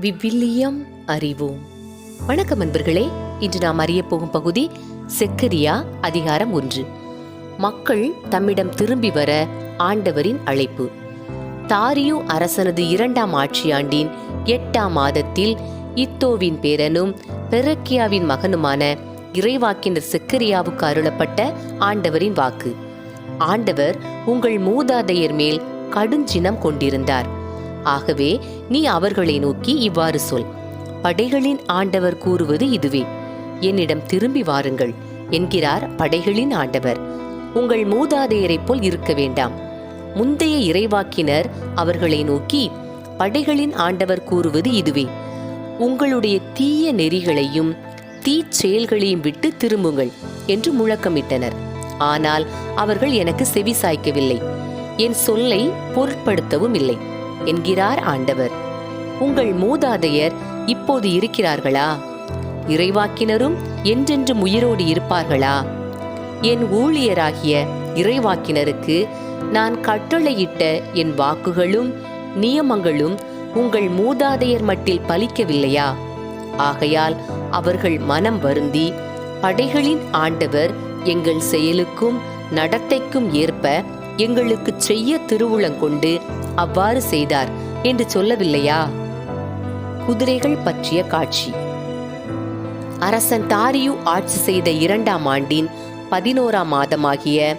விவிலியம் அறிவோம். வணக்கம் அன்பர்களே இன்று நாம் அறிய போகும் பகுதி செக்கரியா அதிகாரம் ஒன்று. மக்கள் தம்மிடம் திரும்பி வர ஆண்டவரின் அழைப்பு. தாரியு அரசனது இரண்டாம் ஆட்சியாண்டின் எட்டாம் மாதத்தில் இத்தோவின் பேரனும் பெரக்கியாவின் மகனுமான இறைவாக்கினர் செக்கரியாவுக்கு அருளப்பட்ட ஆண்டவரின் வாக்கு. ஆண்டவர் உங்கள் மூதாதையர் மேல் கடுஞ்சினம் கொண்டிருந்தார். ஆகவே நீ அவர்களை நோக்கி இவ்வாறு சொல். படைகளின் ஆண்டவர் கூறுவது இதுவே. என்னிடம் திரும்பி வாருங்கள் என்கிறார் படைகளின் ஆண்டவர். உங்கள் மூதாதையரைப் போல் இருக்க வேண்டாம். முந்தைய இறைவாக்கினர் அவர்களை நோக்கி படைகளின் ஆண்டவர் கூறுவது இதுவே. உங்களுடைய தீய நெறிகளையும் தீச்செயல்களையும் விட்டு திரும்புங்கள் என்று முழக்கமிட்டனர். ஆனால் அவர்கள் எனக்கு செவி சாய்க்கவில்லை. என் சொல்லை பொருட்படுத்தவும் இல்லை. என்கிறார் ஆண்டவர். உங்கள் மூதாதையர் இப்போது இருக்கிறார்களா? இறைவாக்கினரும் என்றென்றும் உயிரோடு இருப்பார்களா? என் ஊழியராகிய இறைவாக்கினருக்கு நான் கட்டளையிட்ட என் வாக்குகளும் நியமங்களும் உங்கள் மூதாதையர் மட்டில் பலிக்கவில்லையா? ஆகையால் அவர்கள் மனம் வருந்தி படைகளின் ஆண்டவர் எங்கள் செயலுக்கும் நடத்தைக்கும் ஏற்ப எங்களுக்கு செய்ய திருவுளங்கொண்டு அவ்வாறு செய்தார் என்று சொல்லவில்லையா? குதிரைகள் பற்றிய காட்சி. அரசன் தாரியு ஆட்சி செய்த இரண்டாம் ஆண்டின் பதினோராம் மாதமாகிய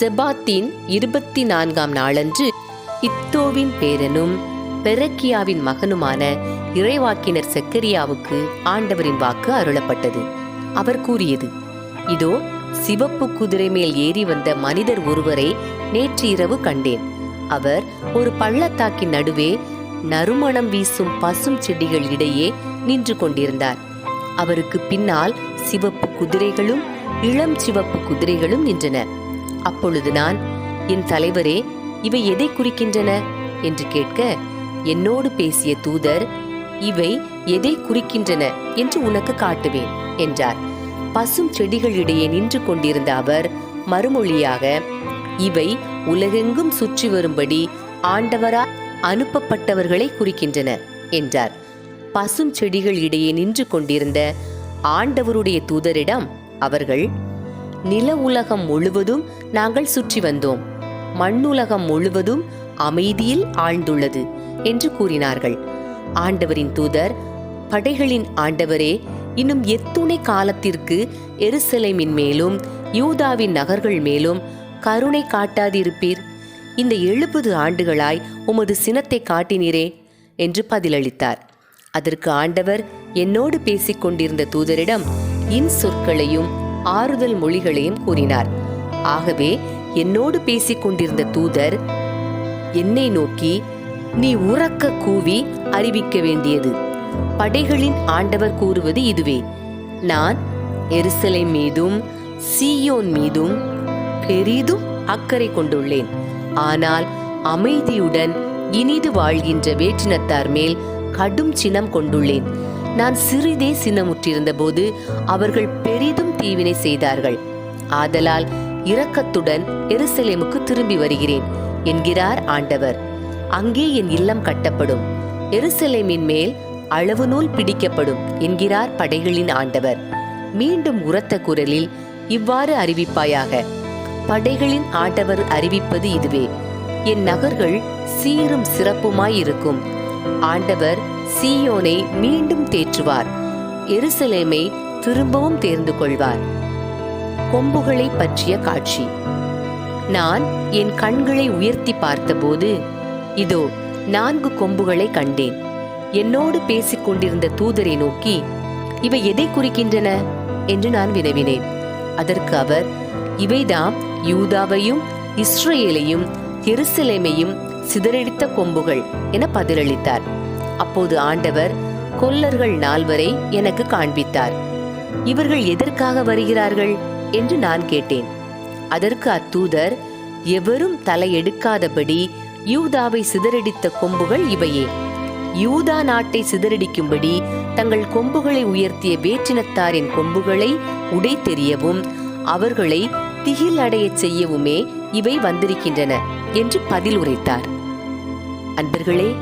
செபாத்தின் இருபத்தி நான்காம் நாளன்று இத்தோவின் பேரனும் பெரக்கியாவின் மகனுமான இறைவாக்கினர் செக்கரியாவுக்கு ஆண்டவரின் வாக்கு அருளப்பட்டது. அவர் கூறியது இதோ சிவப்பு குதிரை மேல் ஏறி வந்த மனிதர் ஒருவரை நேற்று இரவு கண்டேன். அவர் ஒரு பள்ளத்தாக்கின் நடுவே நறுமணம் வீசும் பசும் செடிகள் இடையே நின்று கொண்டிருந்தார். அவருக்கு பின்னால் சிவப்பு குதிரைகளும் இளம் சிவப்பு குதிரைகளும் நின்றன. அப்பொழுது நான் என் தலைவரே இவை எதை குறிக்கின்றன? என்று கேட்க என்னோடு பேசிய தூதர் இவை எதை குறிக்கின்றன என்று உனக்கு காட்டுவேன் என்றார். பசும் செடிகளிடையே நின்று கொண்டிருந்த அவர் மறுமொழியாக இவை உலகெங்கும் சுற்றி வரும்படி ஆண்டவரால் அனுப்பப்பட்டவர்களை குறிக்கின்றன என்றார். பசும் செடிகள் இடையே நின்று கொண்டிருந்த ஆண்டவருடைய தூதரிடம் அவர்கள் நில உலகம் முழுவதும் நாங்கள் சுற்றி வந்தோம். மண்ணுலகம் முழுவதும் அமைதியில் ஆழ்ந்துள்ளது என்று கூறினார்கள். ஆண்டவரின் தூதர் படைகளின் ஆண்டவரே இன்னும் எத்துணை காலத்திற்கு எருசலேமின் மேலும் யூதாவின் நகர்கள் மேலும் கருணை காட்டாதிருப்பீர். இந்த எழுபது ஆண்டுகளாய் உமது சினத்தை காட்டினீரே என்று பதிலளித்தார். அதற்கு ஆண்டவர் என்னோடு பேசிக் கொண்டிருந்த தூதரிடம் இன் சொற்களையும் ஆறுதல் மொழிகளையும் கூறினார். ஆகவே என்னோடு பேசிக் கொண்டிருந்த தூதர் என்னை நோக்கி நீ உறக்க கூவி அறிவிக்க வேண்டியது. படைகளின் ஆண்டவர் கூறுவது இதுவே. நான் எரிசலை மீதும் சீயோன் மீதும் பெரிதும் அக்கறை கொண்டுள்ளேன். ஆனால் அமைதியுடன் இனிது வாழ்கின்ற வேற்றினத்தார் மேல் கடும் சினம் கொண்டுள்ளேன். நான் சிறிதே சினமுற்றிருந்த போது அவர்கள் பெரிதும் தீவினை செய்தார்கள். ஆதலால் இரக்கத்துடன் எருசலேமுக்கு திரும்பி வருகிறேன் என்கிறார் ஆண்டவர். அங்கே என் இல்லம் கட்டப்படும். எருசலேமின் மேல் அளவு நூல் பிடிக்கப்படும் என்கிறார் படைகளின் ஆண்டவர். மீண்டும் உரத்த குரலில் இவ்வாறு அறிவிப்பாயாக படைகளின் ஆண்டவர் அறிவிப்பது இதுவே. என் நகர்கள் சீரும் சிறப்புமாயிருக்கும். ஆண்டவர் சீயோனை மீண்டும் தேற்றுவார். எருசலேமை திரும்பவும் தேர்ந்து கொள்வார் கொம்புகளை பற்றிய காட்சி. நான் என் கண்களை உயர்த்தி பார்த்தபோது இதோ நான்கு கொம்புகளை கண்டேன். என்னோடு பேசிக் கொண்டிருந்த தூதரை நோக்கி இவை எதை குறிக்கின்றன? என்று நான் வினவினேன். அதற்கு அவர் இவைதாம் யூதாவையும் இஸ்ரேலையும் எருசலேமையும் சிதறடித்த கொம்புகள் என பதிலளித்தார். அப்போது ஆண்டவர் கொல்லர்கள் நால்வரை எனக்கு காண்பித்தார். இவர்கள் எதற்காக வருகிறார்கள் என்று நான் கேட்டேன். அதற்கு அத்தூதர் எவரும் தலையெடுக்காதபடி யூதாவை சிதறடித்த கொம்புகள் இவையே. யூதா நாட்டை சிதறடிக்கும்படி தங்கள் கொம்புகளை உயர்த்திய வேற்றினத்தாரின் கொம்புகளை உடை தெரியவும் அவர்களை திகில் அடையச் செய்யவுமே இவை வந்திருக்கின்றன என்று பதில் உரைத்தார். அன்பர்களே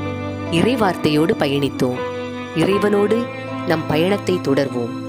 இறைவார்த்தையோடு பயணித்தோம். இறைவனோடு நம் பயணத்தை தொடர்வோம்.